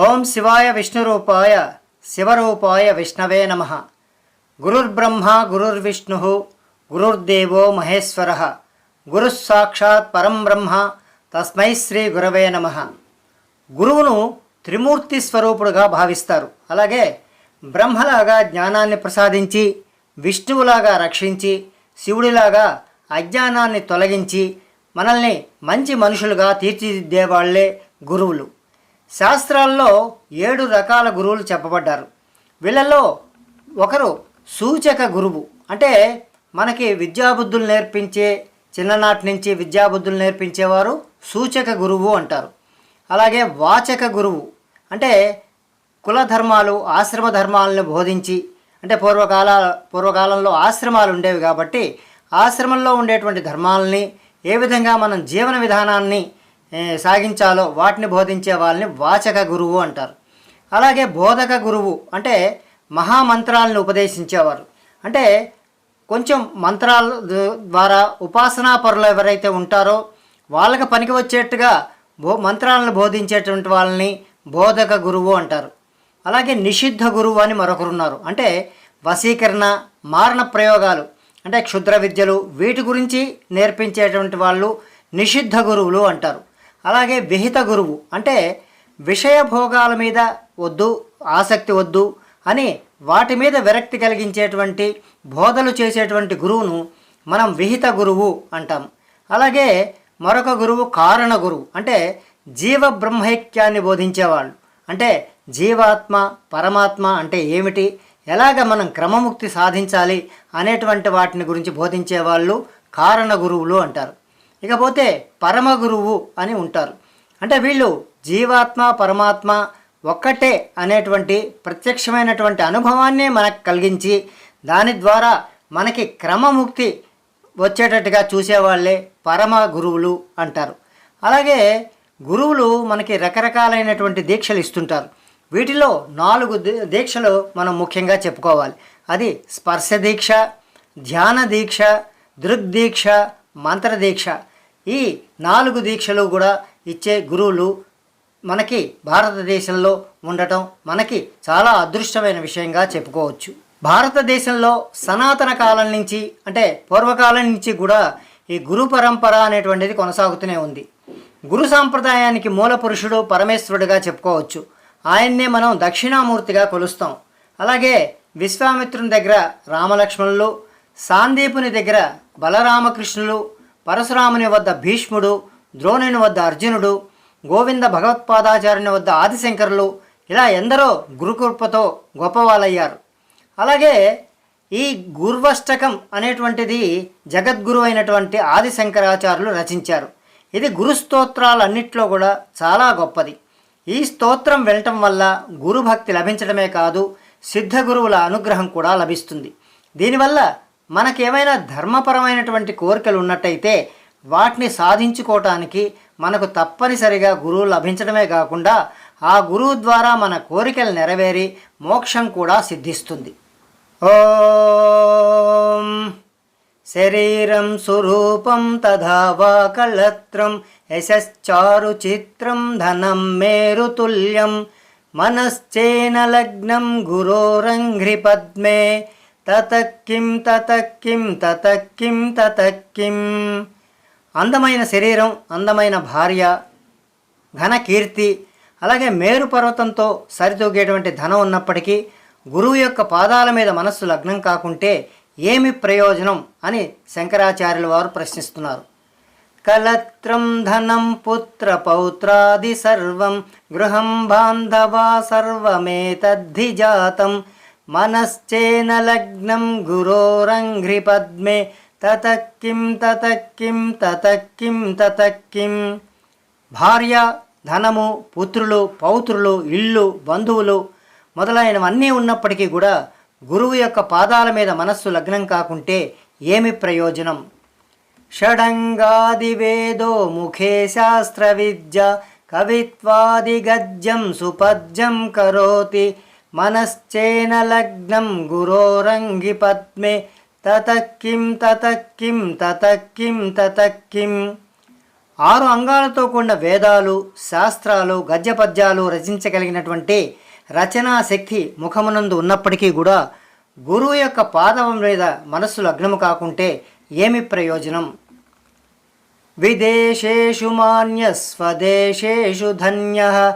ఓం శివాయ విష్ణురూపాయ శివరూపాయ విష్ణవే నమ. గురుర్బ్రహ్మ గురుర్విష్ణు గురుర్దేవో మహేశ్వర. గురుస్సాక్షాత్ పరం బ్రహ్మ తస్మై శ్రీ గురవే నమ. గురువును త్రిమూర్తి స్వరూపుడుగా భావిస్తారు. అలాగే బ్రహ్మలాగా జ్ఞానాన్ని ప్రసాదించి విష్ణువులాగా రక్షించి శివుడిలాగా అజ్ఞానాన్ని తొలగించి మనల్ని మంచి మనుషులుగా తీర్చిదిద్దేవాళ్ళే గురువులు. శాస్త్రాల్లో ఏడు రకాల గురువులు చెప్పబడ్డారు. వీళ్ళల్లో ఒకరు సూచక గురువు. అంటే మనకి విద్యాబుద్ధులు నేర్పించే చిన్ననాటి నుంచి విద్యాబుద్ధులు నేర్పించేవారు సూచక గురువు అంటారు. అలాగే వాచక గురువు. అంటే కుల ధర్మాలు ఆశ్రమ ధర్మాలను బోధించి అంటే పూర్వకాల పూర్వకాలంలో ఆశ్రమాలు ఉండేవి కాబట్టి ఆశ్రమంలో ఉండేటువంటి ధర్మాలని ఏ విధంగా మనం జీవన విధానాన్ని సాగించాలో వాటిని బోధించే వాళ్ళని వాచక గురువు అంటారు. అలాగే బోధక గురువు అంటే మహామంత్రాలను ఉపదేశించేవారు. అంటే కొంచెం మంత్రాల ద్వారా ఉపాసనా పరులు ఎవరైతే ఉంటారో వాళ్ళకి పనికి వచ్చేట్టుగా బో మంత్రాలను బోధించేటువంటి వాళ్ళని బోధక గురువు అంటారు. అలాగే నిషిద్ధ గురువు అని మరొకరున్నారు అంటే వశీకరణ మారణ ప్రయోగాలు అంటే క్షుద్ర విద్యలు వీటి గురించి నేర్పించేటువంటి వాళ్ళు నిషిద్ధ గురువులు అంటారు. అలాగే విహిత గురువు అంటే విషయ భోగాల మీద వద్దు ఆసక్తి వద్దు అని వాటి మీద విరక్తి కలిగించేటువంటి బోధలు చేసేటువంటి గురువును మనం విహిత గురువు అంటాం. అలాగే మరొక గురువు కారణ గురువు అంటే జీవ బ్రహ్మైక్యాన్ని బోధించేవాళ్ళు. అంటే జీవాత్మ పరమాత్మ అంటే ఏమిటి? ఎలాగ మనం క్రమముక్తి సాధించాలి అనేటువంటి వాటిని గురించి బోధించే వాళ్ళు కారణ గురువులు అంటారు. ఇకపోతే పరమ గురువు అని ఉంటారు. అంటే వీళ్ళు జీవాత్మ పరమాత్మ ఒక్కటే అనేటువంటి ప్రత్యక్షమైనటువంటి అనుభవాన్నే మనకు కలిగించి దాని ద్వారా మనకి క్రమముక్తి వచ్చేటట్టుగా చూసేవాళ్ళే పరమ గురువులు అంటారు. అలాగే గురువులు మనకి రకరకాలైనటువంటి దీక్షలు ఇస్తుంటారు. వీటిలో నాలుగు దీ- దీక్షలు మనం ముఖ్యంగా చెప్పుకోవాలి. అది స్పర్శ దీక్ష ధ్యాన దీక్ష దృగ్దీక్ష మంత్రదీక్ష. ఈ నాలుగు దీక్షలు కూడా ఇచ్చే గురువులు మనకి భారతదేశంలో ఉండటం మనకి చాలా అదృష్టమైన విషయంగా చెప్పుకోవచ్చు. భారతదేశంలో సనాతన కాలం నుంచి అంటే పూర్వకాలం నుంచి కూడా ఈ గురు పరంపర అనేటువంటిది కొనసాగుతూనే ఉంది. గురు సాంప్రదాయానికి మూల పురుషుడు పరమేశ్వరుడిగా చెప్పుకోవచ్చు. ఆయన్నే మనం దక్షిణామూర్తిగా కొలుస్తాం. అలాగే విశ్వామిత్రుని దగ్గర రామలక్ష్మణులు సాందీపుని దగ్గర బలరామకృష్ణులు పరశురాముని వద్ద భీష్ముడు ద్రోణుని వద్ద అర్జునుడు గోవింద భగవత్పాదాచార్యుని వద్ద ఆదిశంకరులు ఇలా ఎందరో గురుకృపతో గొప్పవాళ్ళయ్యారు అలాగే ఈ గుర్వష్టకం అనేటువంటిది జగద్గురు అయినటువంటి ఆదిశంకరాచార్యులు రచించారు. ఇది గురుస్తోత్రాలన్నింటిలో కూడా చాలా గొప్పది. ఈ స్తోత్రం వినటం వల్ల గురుభక్తి లభించడమే కాదు సిద్ధ గురువుల అనుగ్రహం కూడా లభిస్తుంది. దీనివల్ల మనకేమైనా ధర్మపరమైనటువంటి కోరికలు ఉన్నట్టయితే వాటిని సాధించుకోవటానికి మనకు తప్పనిసరిగా గురువు లభించడమే కాకుండా ఆ గురువు ద్వారా మన కోరికలు నెరవేరి మోక్షం కూడా సిద్ధిస్తుంది. ఓం శరీరం స్వరూపం తథా వా కళత్రం చిత్రం ధనం మేరుతుల్యం మనశ్చేన లగ్నం గురోరంఘ్రి పద్మే. తతక్కిం తతక్కిం తతక్కిం తతక్కిం. అందమైన శరీరం అందమైన భార్య ఘన కీర్తి అలాగే మేరు పర్వతంతో సరితూగేటువంటి ధనం ఉన్నప్పటికీ గురువు యొక్క పాదాల మీద మనస్సు లగ్నం కాకుంటే ఏమి ప్రయోజనం అని శంకరాచార్యుల వారు ప్రశ్నిస్తున్నారు. కలత్రం ధనం పుత్ర పౌత్రాది సర్వం గృహం బాంధవా సర్వమేతద్ధి జాతం మనశ్చేన లగ్నం గురోరంఘ్రి పద్మే తతక్కిం తతక్కిం తతక్కిం తతక్కిం. భార్య ధనము పుత్రులు పౌత్రులు ఇల్లు బంధువులు మొదలైనవన్నీ ఉన్నప్పటికీ కూడా గురువు యొక్క పాదాల మీద మనస్సు లగ్నం కాకుంటే ఏమి ప్రయోజనం? షడంగాదివేదో ముఖే శాస్త్ర విద్య కవిత్వాది గద్యం సుపద్యం కరోతి. మనశ్చేన లగ్నం గురోరంగి పద్మే. తతక్కిం తతక్కిం తతక్కిం తతక్కిం. ఆరు అంగాలతో కూడిన వేదాలు శాస్త్రాలు గద్యపద్యాలు రచించగలిగినటువంటి రచనా శక్తి ముఖమునందు ఉన్నప్పటికీ కూడా గురువు యొక్క పాదవం మీద మనస్సు లగ్నము కాకుంటే ఏమి ప్రయోజనం? విదేశేషు మాన్య స్వదేశేషు ధన్య.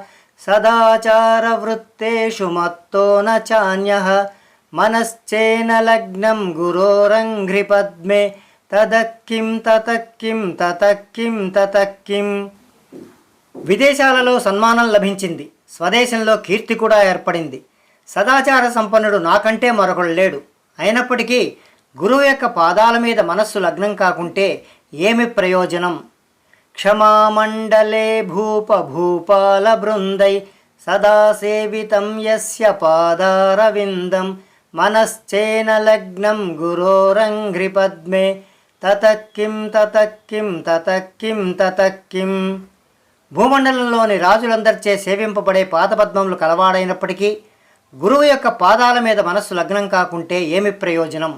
సదాచార వృత్తేషు మత్తో న చాన్య మనశ్చేన లగ్నం గురోరంఘ్రి పద్మే తదక్కిం తతక్కిం తతక్కిం తతక్కిం విదేశాలలో సన్మానం లభించింది. స్వదేశంలో కీర్తి కూడా ఏర్పడింది. సదాచార సంపన్నుడు నాకంటే మరొకడు లేడు. అయినప్పటికీ గురువు యొక్క పాదాల మీద మనస్సు లగ్నం కాకుంటే ఏమి ప్రయోజనం? క్షమామండలే భూప భూపాల బృందై సదా సేవితం యస్య పాదారవిందం మనశ్చేన లగ్నం గురోరంఘ్రి పద్మే తతక్కిం తతక్కిం తతక్కిం తతక్కిం. భూమండలంలోని రాజులందరిచే సేవింపబడే పాదపద్మములు కలవాడైనప్పటికీ గురువు యొక్క పాదాల మీద మనస్సు లగ్నం కాకుంటే ఏమి ప్రయోజనం?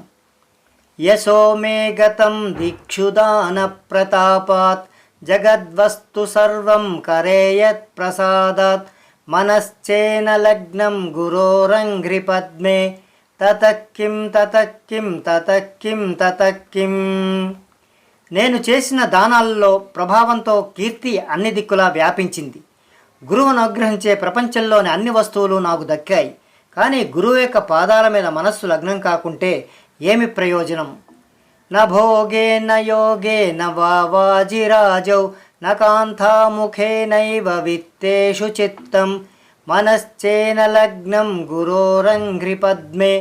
యశో మే గతం దిక్షుదాన ప్రతాపాత్ జగద్వస్తు సర్వం కరేయత్ ప్రసాదాత్. మనశ్చేన లగ్నం గురోరంఘ్రి పద్మే తతక్కిం తతక్కిం తతక్కిం తతక్కిం. నేను చేసిన దానాల్లో ప్రభావంతో కీర్తి అన్ని దిక్కులా వ్యాపించింది. గురువును అనుగ్రహించే ప్రపంచంలోని అన్ని వస్తువులు నాకు దక్కాయి. కానీ గురువు యొక్క పాదాల మీద మనస్సు లగ్నం కాకుంటే ఏమి ప్రయోజనం? న భోగే యోగే న వాజిరాజౌ న కాంతాముఖేనైవ విత్తేషు చిత్తం మనశ్చేన లగ్నం గురోరంఘ్రి పద్మే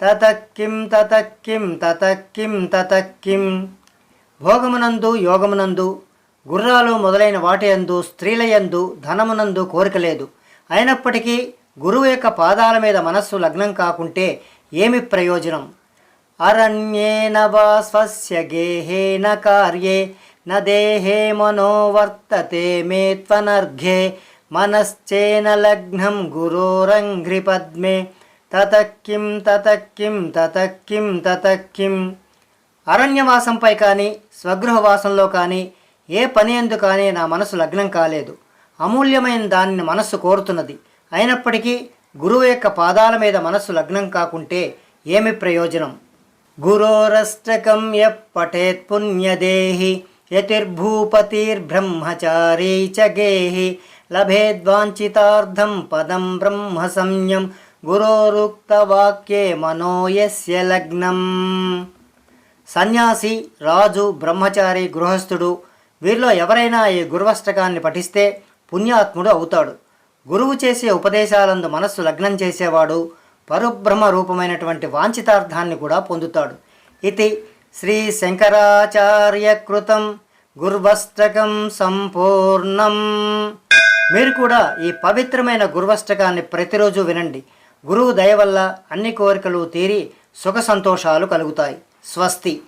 తతక్కిం తతక్కిం తతక్కిం తతక్కిం భోగమునందు యోగమునందు గుర్రాలు మొదలైన వాటియందు స్త్రీలయందు ధనమునందు కోరిక లేదు. అయినప్పటికీ గురువు యొక్క పాదాల మీద మనస్సు లగ్నం కాకుంటే ఏమి ప్రయోజనం? అరణ్యేన వా స్వస్య గేహేన కార్యే న దేహే మనోవర్తతే మే త్వనర్ఘ్యే మనశ్చేన లగ్నం గురోరంఘ్రి పద్మే తతక్కిం తతక్కిం తతక్కిం తతక్కిం అరణ్యవాసంపై కానీ స్వగృహవాసంలో కానీ ఏ పని ఎందు కానీ నా మనసు లగ్నం కాలేదు. అమూల్యమైన దానిని మనస్సు కోరుతున్నది. అయినప్పటికీ గురువు యొక్క పాదాల మీద మనస్సు లగ్నం కాకుంటే ఏమి ప్రయోజనం? గురోరష్టకం యపఠేత్ పుణ్యదేహి యతిర్భూపతిర్బ్రహ్మచారీ చ గేహి లభేద్వాంఛితార్థం పదం బ్రహ్మ సంయం గురోరుక్తవాక్యే మనోయస్య లగ్నం సన్యాసి రాజు బ్రహ్మచారి గృహస్థుడు వీరిలో ఎవరైనా ఈ గురువష్టకాన్ని పఠిస్తే పుణ్యాత్ముడు అవుతాడు. గురువు చేసే ఉపదేశాలందు మనస్సు లగ్నం చేసేవాడు పరుబ్రహ్మ రూపమైనటువంటి వాంఛితార్థాన్ని కూడా పొందుతాడు. ఇది శ్రీ శంకరాచార్య కృతం గుర్వష్టకం సంపూర్ణం. మీరు కూడా ఈ పవిత్రమైన గుర్వష్టకాన్ని ప్రతిరోజు వినండి. గురువు దయ వల్ల అన్ని కోరికలు తీరి సుఖ సంతోషాలు కలుగుతాయి. స్వస్తి.